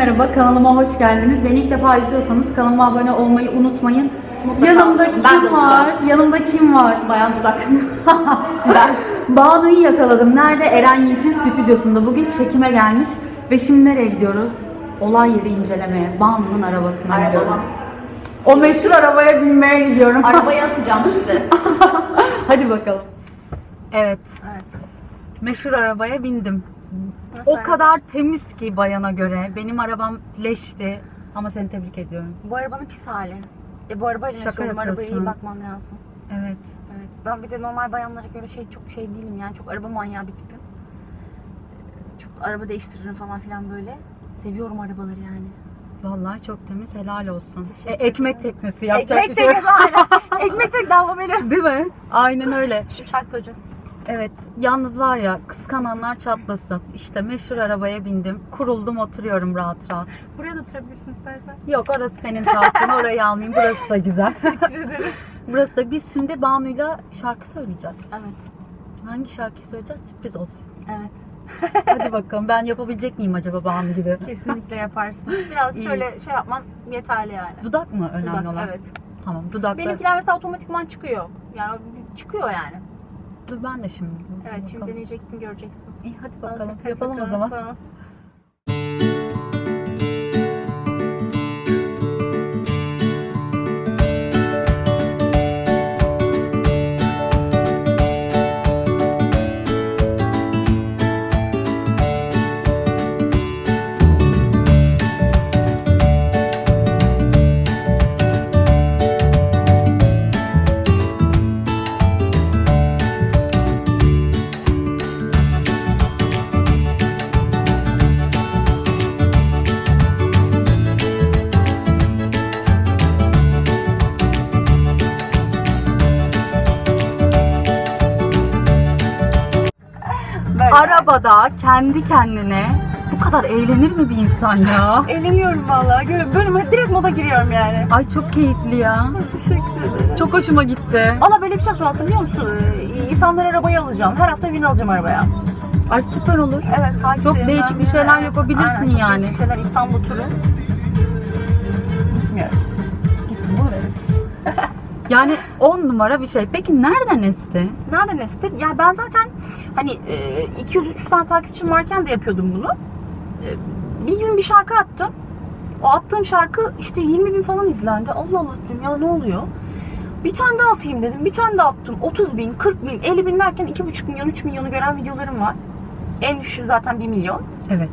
merhaba, kanalıma hoş geldiniz. Beni ilk defa izliyorsanız kanalıma abone olmayı unutmayın. Mutlaka. Yanımda Ben kim var? Yanımda kim var? Bayan dudak. ben Banu'yu yakaladım. Nerede? Eren Yiğit'in stüdyosunda. Bugün çekime gelmiş. Ve şimdi nereye gidiyoruz? Olay yeri incelemeye. Banu'nun arabasına Arabama. gidiyoruz. O meşhur arabaya binmeye gidiyorum. Arabayı atacağım şimdi. Hadi bakalım. Evet. evet. Meşhur arabaya bindim. Nasıl o araba? kadar temiz ki bayana göre. Benim arabam leşti. Ama seni tebrik ediyorum. Bu arabanın pis hali. E bu arabayla Şaka yaşıyorum. Arabaya iyi yapıyorsun. bakmam lazım. Evet. Evet. Ben bir de normal bayanlara göre şey çok şey değilim yani. Çok araba manyağı bir tipim. Çok araba değiştiririm falan filan böyle. Seviyorum arabaları yani. Vallahi çok temiz. Helal olsun. E, ekmek teknesi yapacak Ekmek bir şey yok. teknesi aynen. Ekmek tek damla benim. Değil mi? Aynen öyle. Şarkı söyleyeceğiz. Evet. Yalnız var ya kıskananlar çatlasın. İşte meşhur arabaya bindim. Kuruldum oturuyorum rahat rahat. Buraya da oturabilirsin istersen. Yok orası senin tahtın. Orayı almayayım. Burası da güzel. Teşekkür ederim. Burası da biz şimdi Banu'yla şarkı söyleyeceğiz. Evet. Hangi şarkıyı söyleyeceğiz? Sürpriz olsun. Evet. Hadi bakalım ben yapabilecek miyim acaba Banu gibi? Kesinlikle yaparsın. Biraz İyi. şöyle şey yapman yeterli yani. Dudak mı önemli Dudak, olan? evet. Tamam dudaklar. Benimkiler mesela otomatikman çıkıyor. Yani çıkıyor yani. Dur ben de şimdi. Evet şimdi deneyeceksin göreceksin. İyi hadi bakalım. Olacak, hadi Yapalım o zaman. tamam. Arabada kendi kendine bu kadar eğlenir mi bir insan ya? Eğleniyorum vallahi. Görüyorum. Bölüme direkt moda giriyorum yani. Ay çok keyifli ya. Teşekkür ederim. Çok hoşuma gitti. Valla böyle bir şey yapacağım aslında biliyor musun? Ee, İnsanlar arabayı alacağım. Her hafta bin alacağım arabaya. Ay süper olur. Evet takip Çok değişik bir şeyler yapabilirsin Aynen, çok yani. Değişik şeyler İstanbul turu. Yani on numara bir şey. Peki nereden esti? Nereden esti? Ya ben zaten hani e, 200-300 tane takipçim varken de yapıyordum bunu. E, Bir gün bir şarkı attım. O attığım şarkı işte 20 bin falan izlendi. Allah Allah dedim ya ne oluyor? Bir tane daha atayım dedim. Bir tane daha attım. 30 bin, 40 bin, 50 bin derken 2,5 milyon, 3 milyonu gören videolarım var. En düşüğü zaten 1 milyon. Evet.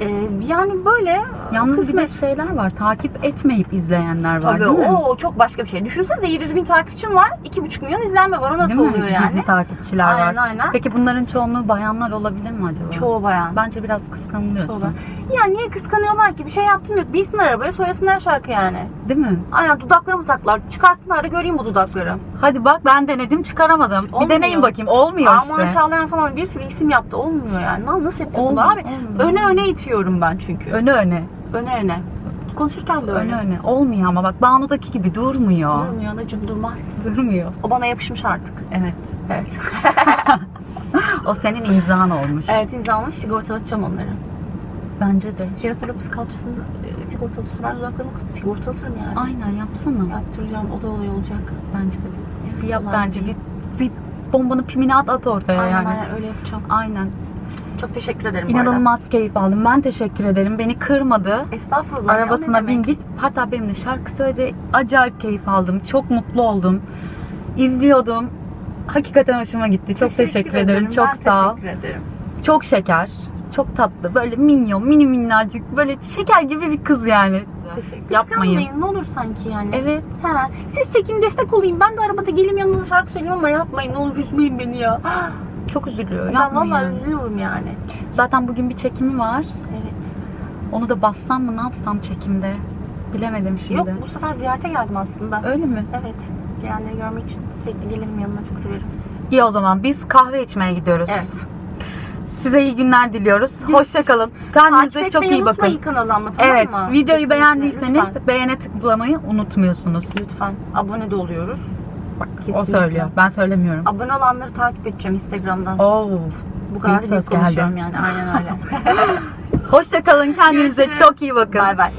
E, yani böyle Yalnız bir de kısmet. şeyler var. Takip etmeyip izleyenler var Tabii değil mi? o çok başka bir şey. Düşünsenize 700 bin takipçim var. 2,5 milyon izlenme var. O nasıl Değil mi? oluyor yani? Gizli takipçiler Aynen, var. aynen. Peki bunların çoğunluğu bayanlar olabilir mi acaba? Çoğu bayan. Bence biraz kıskanılıyorsun. Çoğu bayan. Ya niye kıskanıyorlar ki? Bir şey yaptım yok. Binsinler arabaya söylesinler şarkı yani. Değil mi? Aynen dudaklarımı taklar. Çıkarsınlar da göreyim bu dudakları. Hadi bak ben denedim çıkaramadım. Olmuyor. Bir deneyin bakayım. Olmuyor Armağan işte. Çağlayan falan bir sürü isim yaptı. Olmuyor yani. Lan Nasıl yapıyorsun Olmuyor, abi? olmuyor. Öne öne itiyorum ben çünkü. Öne öne. öne öne. Konuşurken de öyle. Öne öne. Olmuyor ama bak Banu'daki gibi durmuyor. Durmuyor anacığım durmaz. Durmuyor. O bana yapışmış artık. Evet. Evet. O senin imzan olmuş. evet imzalamış sigortalatacağım onları. Bence de. Jennifer Lopez kalçasını e, sigortalı sürer dudaklarımı sigortalatırım yani. Aynen yapsana. Yaptıracağım o da olay olacak. Bence de. Evet, Bir yap bence. Bir, bir bombanın pimini at at ortaya Aynen yani. aynen öyle yapacağım. Aynen. Çok teşekkür ederim. İnanılmaz keyif aldım. Ben teşekkür ederim. Beni kırmadı. Estağfurullah. Arabasına bindik. Hatta benimle şarkı söyledi. Acayip keyif aldım. Çok mutlu oldum. İzliyordum. Hakikaten hoşuma gitti. Çok teşekkür, ederim. Çok ben sağ ol. teşekkür ederim. Çok şeker. Çok tatlı. Böyle minyon, mini minnacık. Böyle şeker gibi bir kız yani. Teşekkür Yapmayın. Ne olur sanki yani. Evet. Ha, siz çekin destek olayım. Ben de arabada geleyim yanınıza şarkı söyleyeyim ama yapmayın. Ne olur üzmeyin beni ya. Çok üzülüyor. Ben Yapmayın. vallahi üzülüyorum yani. Zaten bugün bir çekimi var. Evet. Onu da bassam mı ne yapsam çekimde? Bilemedim şimdi. Yok bu sefer ziyarete geldim aslında. Öyle mi? Evet. Gelenleri görmek için sürekli gelirim yanına. Çok severim. İyi o zaman biz kahve içmeye gidiyoruz. Evet. Size iyi günler diliyoruz. Hoşça kalın. Kendinize Takip çok etmeyi iyi bakın. kanalı ama tamam Evet, mı? videoyu Kesinlikle, beğendiyseniz Lütfen. beğene tıklamayı unutmuyorsunuz. lütfen. Abone de oluyoruz. Bak o Kesinlikle. söylüyor. Ben söylemiyorum. Abone olanları takip edeceğim Instagram'dan. Oo. Bu kadar büyük da söz geldi. konuşuyorum yani. Aynen öyle. Hoşça kalın. Kendinize Görüşürüz. çok iyi bakın. Bay bay.